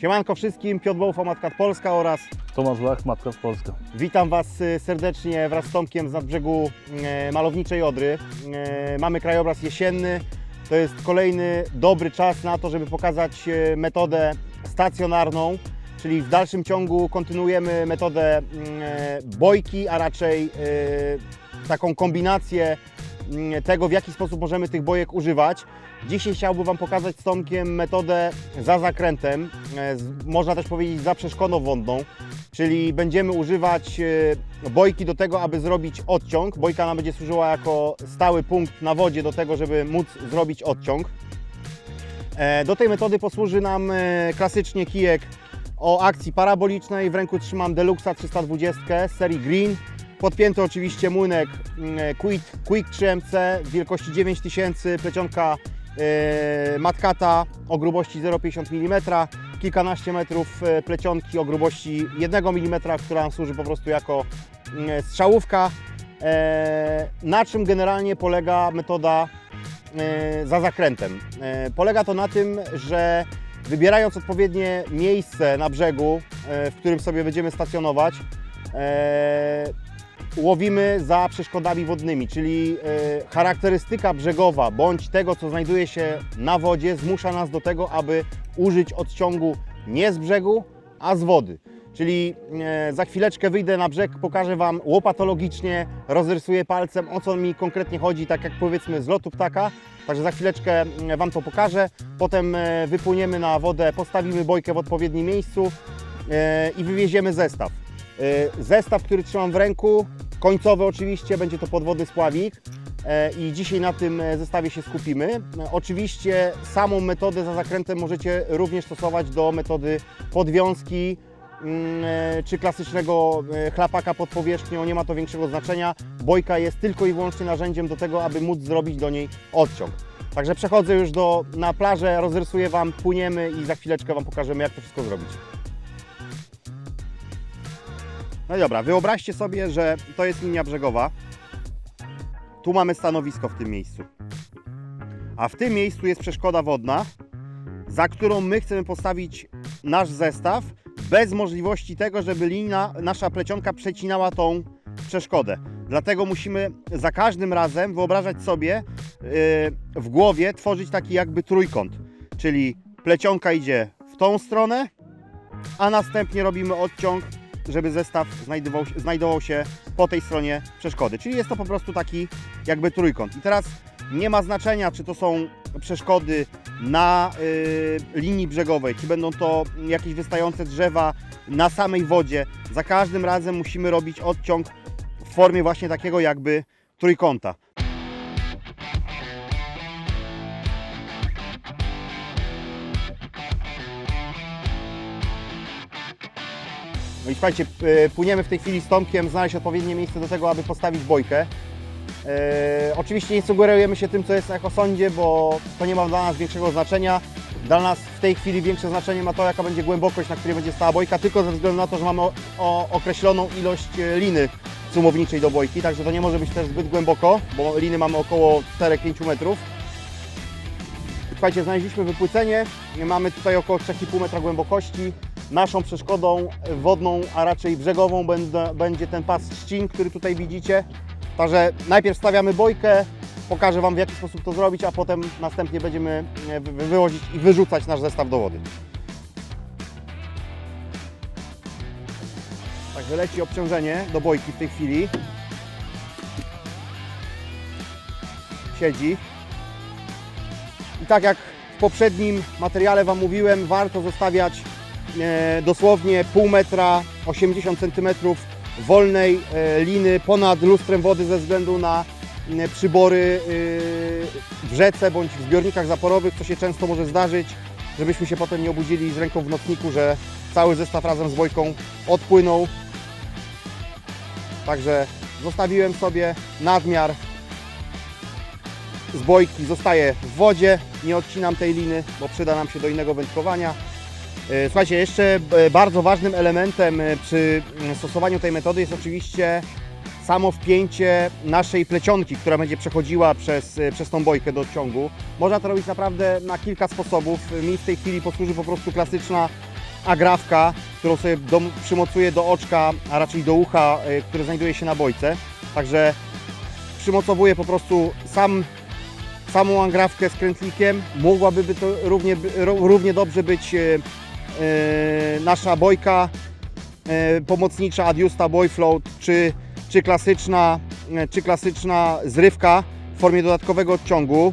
Siemanko wszystkim, Piotr Bołfa, Matka Polska oraz Tomasz Lach, Matka Polska. witam Was y, serdecznie wraz z Tomkiem z nadbrzegu e, malowniczej Odry. E, Mamy krajobraz jesienny, to jest kolejny dobry czas na to, żeby pokazać metodę stacjonarną, czyli w dalszym ciągu kontynuujemy metodę bojki, a raczej taką kombinację tego, w jaki sposób możemy tych bojek używać. Dzisiaj chciałbym Wam pokazać z Tomkiem metodę za zakrętem, e, można też powiedzieć za przeszkodą wodną, czyli będziemy używać e, bojki do tego, aby zrobić odciąg. Bojka nam będzie służyła jako stały punkt na wodzie do tego, żeby móc zrobić odciąg. E, Do tej metody posłuży nam klasycznie kijek o akcji parabolicznej. W ręku trzymam Deluxa 320 z serii Green. Podpięty oczywiście młynek Quick, Quick 3MC wielkości 9000, plecionka e, Matkata o grubości 0,50 mm, kilkanaście metrów e, plecionki o grubości 1 mm, która nam służy po prostu jako mm, strzałówka. E, Na czym generalnie polega metoda za zakrętem? Polega to na tym, że wybierając odpowiednie miejsce na brzegu, w którym sobie będziemy stacjonować, łowimy za przeszkodami wodnymi, czyli e, charakterystyka brzegowa bądź tego, co znajduje się na wodzie, zmusza nas do tego, aby użyć odciągu nie z brzegu, a z wody. Czyli e, za chwileczkę wyjdę na brzeg, pokażę Wam łopatologicznie, rozrysuję palcem, o co mi konkretnie chodzi, tak jak powiedzmy z lotu ptaka. Także za chwileczkę mm, Wam to pokażę. Potem e, wypłyniemy na wodę, postawimy bojkę w odpowiednim miejscu e, i wywieziemy zestaw. E, Zestaw, który trzymam w ręku, końcowy oczywiście, będzie to podwodny spławik. E, I dzisiaj na tym e, zestawie się skupimy. Oczywiście samą metodę za zakrętem możecie również stosować do metody podwiązki mm, czy klasycznego chlapaka pod powierzchnią, nie ma to większego znaczenia. Bojka jest tylko i wyłącznie narzędziem do tego, aby móc zrobić do niej odciąg. Także przechodzę już do, na plażę, rozrysuję Wam, płyniemy i za chwileczkę Wam pokażemy, jak to wszystko zrobić. No dobra, wyobraźcie sobie, że to jest linia brzegowa. Tu mamy stanowisko w tym miejscu. A w tym miejscu jest przeszkoda wodna, za którą my chcemy postawić nasz zestaw bez możliwości tego, żeby linia, nasza plecionka przecinała tą przeszkodę. Dlatego musimy za każdym razem wyobrażać sobie yy, w głowie, tworzyć taki jakby trójkąt. Czyli plecionka idzie w tą stronę, a następnie robimy odciąg, żeby zestaw znajdował, znajdował się po tej stronie przeszkody. Czyli jest to po prostu taki jakby trójkąt. I teraz nie ma znaczenia, czy to są przeszkody na y, linii brzegowej, czy będą to jakieś wystające drzewa na samej wodzie. Za każdym razem musimy robić odciąg w formie właśnie takiego jakby trójkąta. I słuchajcie, y, płyniemy w tej chwili z Tomkiem, znaleźć odpowiednie miejsce do tego, aby postawić bojkę. E, oczywiście nie sugerujemy się tym, co jest na ekosądzie, bo to nie ma dla nas większego znaczenia. Dla nas w tej chwili większe znaczenie ma to, jaka będzie głębokość, na której będzie stała bojka, tylko ze względu na to, że mamy o, o, określoną ilość e, liny sumowniczej do bojki, także to nie może być też zbyt głęboko, bo liny mamy około 4-5 metrów. Słuchajcie, znaleźliśmy wypłycenie, mamy tutaj około 3,5 metra głębokości. Naszą przeszkodą wodną, a raczej brzegową będzie ten pas trzcin, który tutaj widzicie. Także najpierw stawiamy bojkę, pokażę Wam w jaki sposób to zrobić, a potem następnie będziemy e, wy- wywozić i wyrzucać nasz zestaw do wody. Także leci obciążenie do bojki w tej chwili. Siedzi. I tak jak w poprzednim materiale Wam mówiłem, warto zostawiać dosłownie pół metra, 80 cm wolnej e, liny ponad lustrem wody ze względu na e, przybory e, w rzece bądź w zbiornikach zaporowych, co się często może zdarzyć, żebyśmy się potem nie obudzili z ręką w nocniku, że cały zestaw razem z bojką odpłynął. Także zostawiłem sobie nadmiar z bojki zostaje w wodzie, nie odcinam tej liny, bo przyda nam się do innego wędkowania. E, Słuchajcie, jeszcze e, bardzo ważnym elementem e, przy mm, stosowaniu tej metody jest oczywiście samo wpięcie naszej plecionki, która będzie przechodziła przez, przez tą bojkę do odciągu. Można to robić naprawdę na kilka sposobów. Mi w tej chwili posłuży po prostu klasyczna agrawka, którą sobie do, przymocuję do oczka, a raczej do ucha, które znajduje się na bojce. Także przymocowuję po prostu sam, samą agrawkę z krętlikiem. Mogłaby by to równie, ró- równie dobrze być nasza bojka y, pomocnicza Adjusta Boy Float, czy, czy, klasyczna, y, czy klasyczna zrywka w formie dodatkowego odciągu.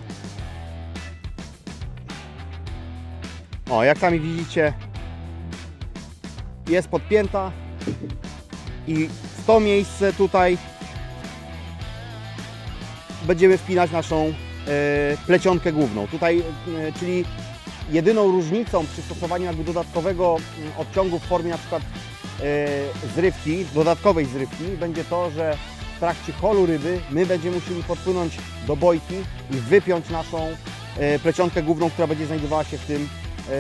O, jak sami widzicie, jest podpięta i w to miejsce tutaj będziemy wpinać naszą e, plecionkę główną. Tutaj, e, czyli jedyną różnicą przy stosowaniu jakby dodatkowego mm, odciągu w formie na przykład e, zrywki, dodatkowej zrywki, będzie to, że w trakcie holu ryby my będziemy musieli podpłynąć do bojki i wypiąć naszą e, plecionkę główną, która będzie znajdowała się w tym e,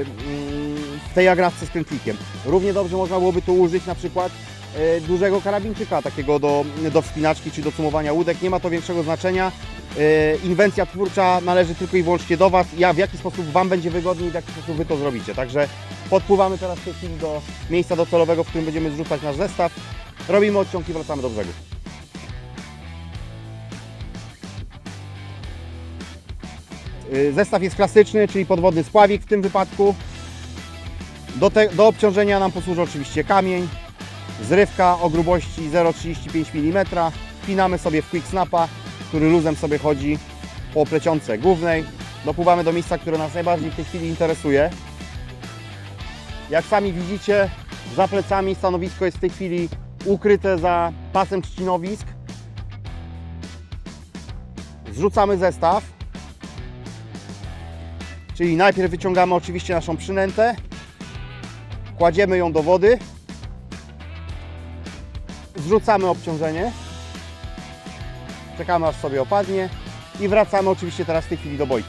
mm, w tej agrawce z krętlikiem. Równie dobrze można byłoby tu użyć na przykład dużego karabinczyka takiego do, do wspinaczki czy do cumowania łódek. Nie ma to większego znaczenia. E, Inwencja twórcza należy tylko i wyłącznie do Was. Ja w jaki sposób Wam będzie wygodniej w jaki sposób Wy to zrobicie. Także podpływamy teraz w tej chwili do miejsca docelowego, w którym będziemy zrzucać nasz zestaw. Robimy odciąg i wracamy do brzegu. Y, Zestaw jest klasyczny, czyli podwodny spławik w tym wypadku. Do, te, do obciążenia nam posłuży oczywiście kamień, zrywka o grubości 0,35 mm. Wpinamy sobie w quick snapa, który luzem sobie chodzi po plecionce głównej. Dopływamy do miejsca, które nas najbardziej w tej chwili interesuje. Jak sami widzicie, za plecami stanowisko jest w tej chwili ukryte za pasem trzcinowisk. Zrzucamy zestaw. Czyli najpierw wyciągamy oczywiście naszą przynętę, kładziemy ją do wody, zrzucamy obciążenie, czekamy aż sobie opadnie i wracamy oczywiście teraz w tej chwili do bojki.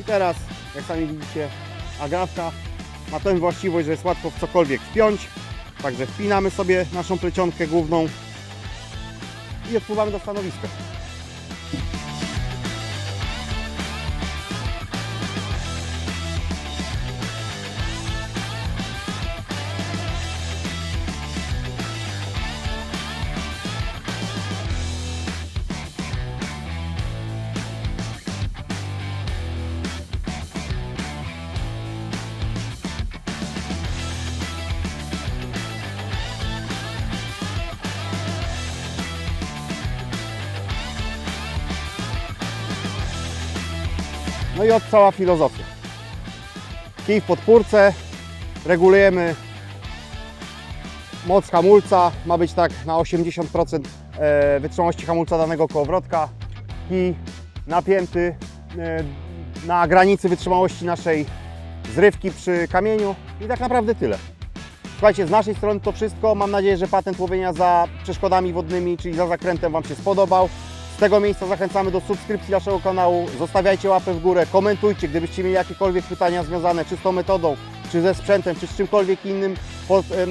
I teraz, jak sami widzicie, agrawka ma tę właściwość, że jest łatwo w cokolwiek wpiąć. Także wpinamy sobie naszą plecionkę główną i odpływamy do stanowiska. No i od cała filozofia. Kij w podpórce, regulujemy moc hamulca, ma być tak na 80% e, wytrzymałości hamulca danego kołowrotka. Kij napięty e, na granicy wytrzymałości naszej zrywki przy kamieniu i tak naprawdę tyle. Słuchajcie, z naszej strony to wszystko. Mam nadzieję, że patent łowienia za przeszkodami wodnymi, czyli za zakrętem Wam się spodobał. Z tego miejsca zachęcamy do subskrypcji naszego kanału. Zostawiajcie łapę w górę, komentujcie, gdybyście mieli jakiekolwiek pytania związane czy z tą metodą, czy ze sprzętem, czy z czymkolwiek innym.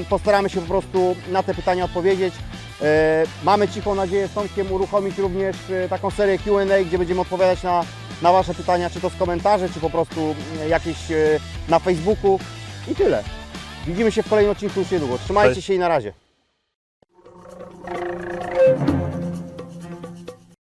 Postaramy się po prostu na te pytania odpowiedzieć. E, Mamy cichą nadzieję z Tomkiem uruchomić również e, taką serię Q&A, gdzie będziemy odpowiadać na, na Wasze pytania, czy to z komentarzy, czy po prostu e, jakieś na Facebooku. I tyle. Widzimy się w kolejnym odcinku już niedługo. Trzymajcie Cześć. się i na razie.